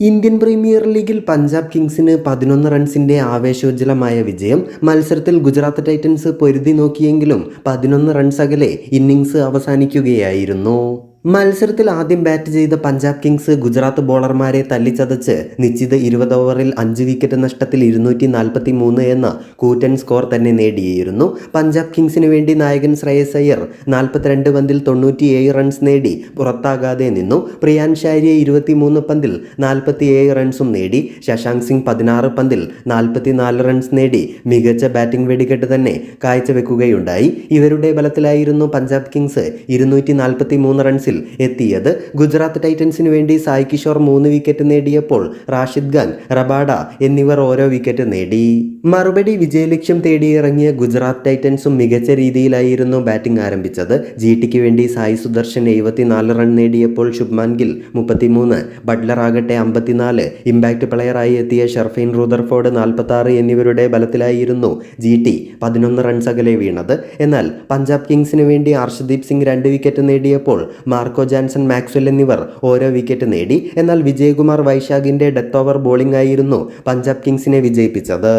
Indian premier ലീഗിൽ പഞ്ചാബ് കിങ്സിന് പതിനൊന്ന് റൺസിന്റെ ആവേശോജ്ജലമായ വിജയം മത്സരത്തിൽ ഗുജറാത്ത് ടൈറ്റൻസ് പൊരുതി നോക്കിയെങ്കിലും പതിനൊന്ന് റൺസ് അകലെ ഇന്നിംഗ്സ് അവസാനിക്കുകയായിരുന്നു. മത്സരത്തിൽ ആദ്യം ബാറ്റ് ചെയ്ത പഞ്ചാബ് കിങ്സ് ഗുജറാത്ത് ബോളർമാരെ തല്ലിച്ചതച്ച് നിശ്ചിത ഇരുപത് ഓവറിൽ അഞ്ച് വിക്കറ്റ് നഷ്ടത്തിൽ ഇരുന്നൂറ്റി നാൽപ്പത്തി മൂന്ന് എന്ന കൂറ്റൻ സ്കോർ തന്നെ നേടിയിരുന്നു. പഞ്ചാബ് കിങ്സിന് വേണ്ടി നായകൻ ശ്രേയസ് അയ്യർ നാൽപ്പത്തിരണ്ട് പന്തിൽ തൊണ്ണൂറ്റിയേഴ് റൺസ് നേടി പുറത്താകാതെ നിന്നു. പ്രിയാൻ ഷാരിയെ ഇരുപത്തിമൂന്ന് പന്തിൽ നാൽപ്പത്തിയേഴ് റൺസും നേടി. ശശാങ്ക് സിംഗ് പതിനാറ് പന്തിൽ നാൽപ്പത്തിനാല് റൺസ് നേടി. മികച്ച ബാറ്റിംഗ് വെടിക്കെട്ട് തന്നെ കാഴ്ചവെക്കുകയുണ്ടായി. ഇവരുടെ ബലത്തിലായിരുന്നു പഞ്ചാബ് കിങ്സ് ഇരുന്നൂറ്റി നാൽപ്പത്തി മൂന്ന് റൺസിൽ എത്തിയത് ഗുജറാത്ത് ടൈറ്റൻസിന് വേണ്ടി സായ് കിഷോർ മൂന്ന് വിക്കറ്റ് നേടിയപ്പോൾ റാഷിദ് ഖാൻ റബാഡ എന്നിവർ ഓരോ വിക്കറ്റ് നേടി. മറുപടി വിജയലക്ഷ്യം തേടിയിറങ്ങിയ ഗുജറാത്ത് ടൈറ്റൻസും മികച്ച രീതിയിലായിരുന്നു ബാറ്റിംഗ് ആരംഭിച്ചത്. ജി ടിക്ക് വേണ്ടി സായി സുദർശൻ എഴുപത്തിനാല് റൺ നേടിയപ്പോൾ ശുഭ്മാൻ ഗിൽ മുപ്പത്തിമൂന്ന് ബട്ട്ലർ ആകട്ടെ അമ്പത്തിനാല് ഇമ്പാക്ട് പ്ലെയറായി എത്തിയ ഷർഫീൻ റൂദർഫോർഡ് നാൽപ്പത്തി എന്നിവരുടെ ബലത്തിലായിരുന്നു ജി ടി പതിനൊന്ന് റൺസ് അകലെ വീണത്. എന്നാൽ പഞ്ചാബ് കിങ്സിന് വേണ്ടി അർഷദീപ് സിംഗ് രണ്ട് വിക്കറ്റ് നേടിയപ്പോൾ മാർക്കോ ജാൻസൺ മാക്സ്വെൽ എന്നിവർ ഓരോ വിക്കറ്റ് നേടി. എന്നാൽ വിജയകുമാർ വൈശാഖിന്റെ ഡെത്ത് ഓവർ ബോളിംഗ് ആയിരുന്നു പഞ്ചാബ് കിങ്സിനെ വിജയിപ്പിച്ചത്.